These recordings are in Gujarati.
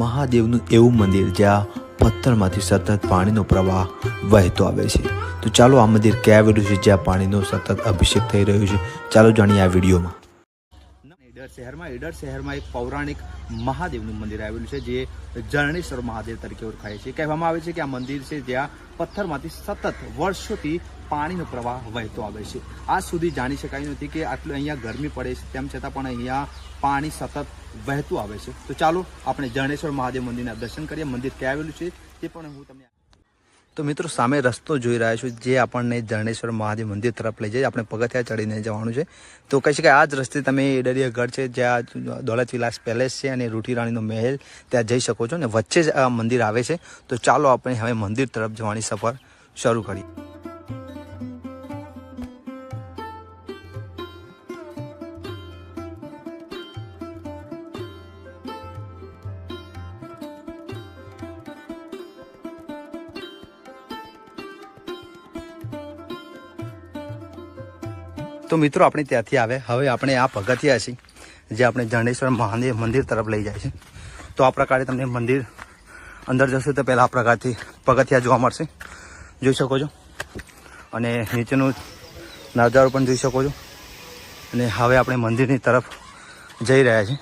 મહાદેવનું એવું મંદિર જ્યાં પથ્થરમાંથી સતત પાણીનો પ્રવાહ વહેતો આવે છે. તો ચાલો આ મંદિર ક્યાં આવેલું છે, જ્યાં પાણીનો સતત અભિષેક થઈ રહ્યો છે? ચાલો જાણીએ આ વિડીયોમાં. ઈડર શહેરમાં ઈડર શહેરમાં એક પૌરાણિક મહાદેવનું મંદિર આવેલું છે, જે જરણેશ્વર મહાદેવ તરીકે ઓળખાય છે. કહેવામાં આવે છે કે આ મંદિર છે જ્યાં પથ્થરમાંથી સતત વર્ષોથી પાણીનો પ્રવાહ વહેતો આવે છે. આજ સુધી જાણી શકાયું નથી કે આટલું અહીંયા ગરમી પડે છે. તેમ છતાં પણ અહીંયા પાણી સતત વહેતું આવે છે. તો ચાલો આપણે જણેશ્વર મહાદેવ મંદિરના દર્શન કરીએ. મંદિર ક્યાં આવેલું છે તે પણ હું તમને તો મિત્રો સામે રસ્તો જોઈ રહ્યા છું જે આપણને જરણેશ્વર મહાદેવ મંદિર તરફ લઈ જાય આપણે પગથિયા ચડીને જવાનું છે. તો કહી શકાય આ જ રસ્તે તમે ઈડરિયા ગઢ છે, જ્યાં દોલત વિલાસ પેલેસ છે અને રૂટી રાણીનો મહેલ ત્યાં જઈ શકો છો. અને વચ્ચે જ આ મંદિર આવે છે. તો ચાલો આપણે હવે મંદિર તરફ જવાની સફર શરૂ કરીએ. તો મિત્રો, આપણે ત્યાંથી આવે. હવે આપણે આ પગથિયા છીએ, જે આપણે જણેશ્વર મહાદેવ મંદિર તરફ લઈ જાય છે. તો આ પ્રકારે તમને મંદિર અંદર જશે તો પહેલાં આ પ્રકારથી પગથિયા જોવા મળશે. જોઈ શકો છો. અને નીચેનું નજારો પણ જોઈ શકો છો. અને હવે આપણે મંદિરની તરફ જઈ રહ્યા છીએ.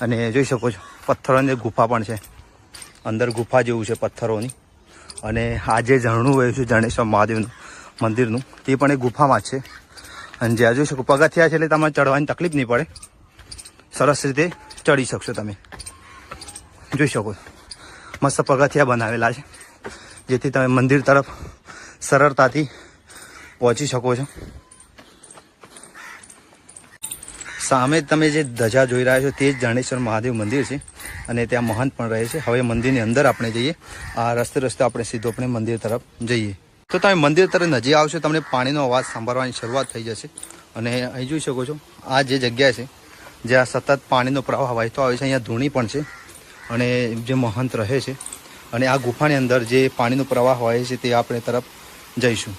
અને જોઈ શકો છો પથ્થરોની ગુફા પણ છે. અંદર ગુફા જેવું છે પથ્થરોની. અને આ જે ઝરણું વહ્યું છે જણેશ્વર મહાદેવનું મંદિરનું, તે પણ એ ગુફામાં જ છે. અને જ્યાં જોઈ શકો પગથિયા છે એટલે તમારે ચડવાની તકલીફ નહીં પડે. સરસ રીતે ચડી શકશો તમે. જોઈ શકો મસ્ત પગથિયા બનાવેલા છે. જેથી તમે મંદિર તરફ સરળતાથી પહોંચી શકો છો. સામે તમે જે ધજા જોઈ રહ્યા છો તે જ જાણેશ્વર મહાદેવ મંદિર છે અને ત્યાં મહંત પણ રહે છે. હવે મંદિરની અંદર આપણે જઈએ. આ રસ્તે રસ્તે આપણે સીધો આપણે મંદિર તરફ જઈએ. તો તમે મંદિર તરફ નજીક આવશો, તમને પાણીનો અવાજ સાંભળવાની શરૂઆત થઈ જશે. અને અહીં જોઈ શકો છો, આ જે જગ્યા છે, જ્યાં સતત પાણીનો પ્રવાહ વહેતો આવે છે, અહીંયા ધૂણી પણ છે, અને જે મહંત રહે છે, અને આ ગુફાની અંદર જે પાણીનો પ્રવાહ વહે છે, તે આપણે તરફ જઈશું.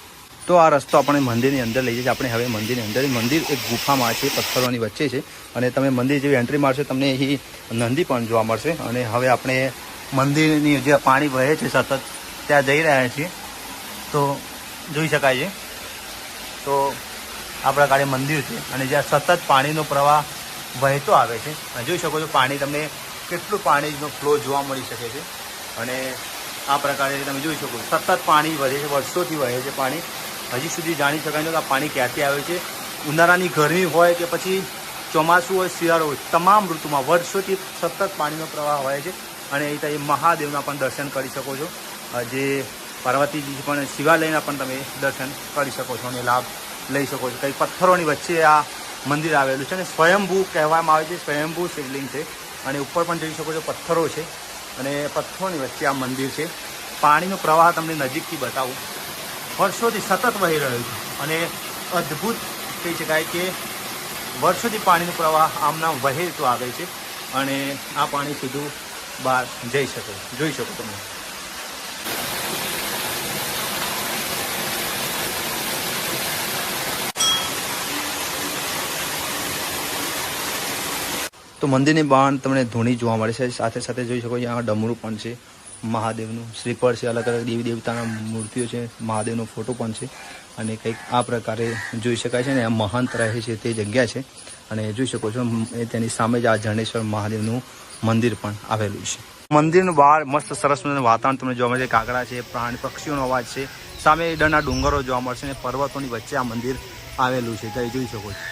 તો આ રસ્તો આપણે મંદિરની અંદર લઈ જઈએ આપણે હવે મંદિરની અંદર, મંદિર એક ગુફામાં છે, પથ્થરોની વચ્ચે છે, અને તમે મંદિર જેવી એન્ટ્રી મારશો તમને અહીં નંદી પણ જોવા મળશે. અને હવે આપણે મંદિરની જે પાણી વહે છે સતત, ત્યાં જઈ રહ્યા છીએ. તો જોઈ શકાય છે. તો આ પ્રકારે મંદિર છે અને જ્યાં સતત પાણીનો પ્રવાહ વહેતો આવે છે. અને જોઈ શકો છો પાણી તમને કેટલું પાણીનો ફ્લો જોવા મળી શકે છે. અને આ પ્રકારે તમે જોઈ શકો સતત પાણી વધે છે, વર્ષોથી વહે છે પાણી. હજી સુધી જાણી શકાય નહીં કે આ પાણી ક્યાંથી આવે છે. ઉનાળાની ગરમી હોય કે પછી ચોમાસું હોય, શિયાળો હોય, તમામ ઋતુમાં વર્ષોથી સતત પાણીનો પ્રવાહ હોય છે. અને તમે મહાદેવના પણ દર્શન કરી શકો છો. જે પાર્વતીજી પણ શિવાલયના પણ તમે દર્શન કરી શકો છો અને લાભ લઈ શકો છો. કંઈ પથ્થરોની વચ્ચે આ મંદિર આવેલું છે અને સ્વયંભૂ કહેવામાં આવે છે, સ્વયંભૂ શિવલિંગ છે. અને ઉપર પણ જોઈ શકો છો પથ્થરો છે અને પથ્થરોની વચ્ચે આ મંદિર છે. પાણીનો પ્રવાહ તમને નજીકથી બતાવું. વર્ષોથી સતત વહી રહ્યો છે અને અદ્ભુત કહી શકાય કે વર્ષોથી પાણીનો પ્રવાહ આમના વહેતો આવે છે અને આ પાણી સીધું બહાર જઈ શકે, જોઈ શકો તમે. તો મંદિરની બહાર તમને ધૂણી જોવા મળે છે. સાથે સાથે જોઈ શકો આ ડમરું પણ છે. મહાદેવનું શ્રીફળ છે, અલગ અલગ દેવી દેવતાના મૂર્તિઓ છે, મહાદેવનો ફોટો પણ છે. અને કંઈક આ પ્રકારે જોઈ શકાય છે ને, આ મહંત રહે છે તે જગ્યા છે. અને જોઈ શકો છો તેની સામે જ આ જણેશ્વર મહાદેવનું મંદિર પણ આવેલું છે. મંદિરનું બહાર મસ્ત સરસ મજાનું વાતાવરણ તમને જોવા મળશે કાગડા છે, પ્રાણી પક્ષીઓનો અવાજ છે. સામે ઈડરના ડુંગરો જોવા મળશે અને પર્વતોની વચ્ચે આ મંદિર આવેલું છે. તે જોઈ શકો છો.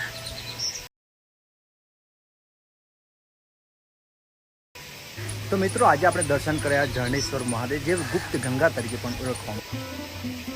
તો મિત્રો આજે આપણે દર્શન કર્યા જર્ણેશ્વર મહાદેવ જે ગુપ્ત ગંગા તરીકે પણ ઓળખવામાં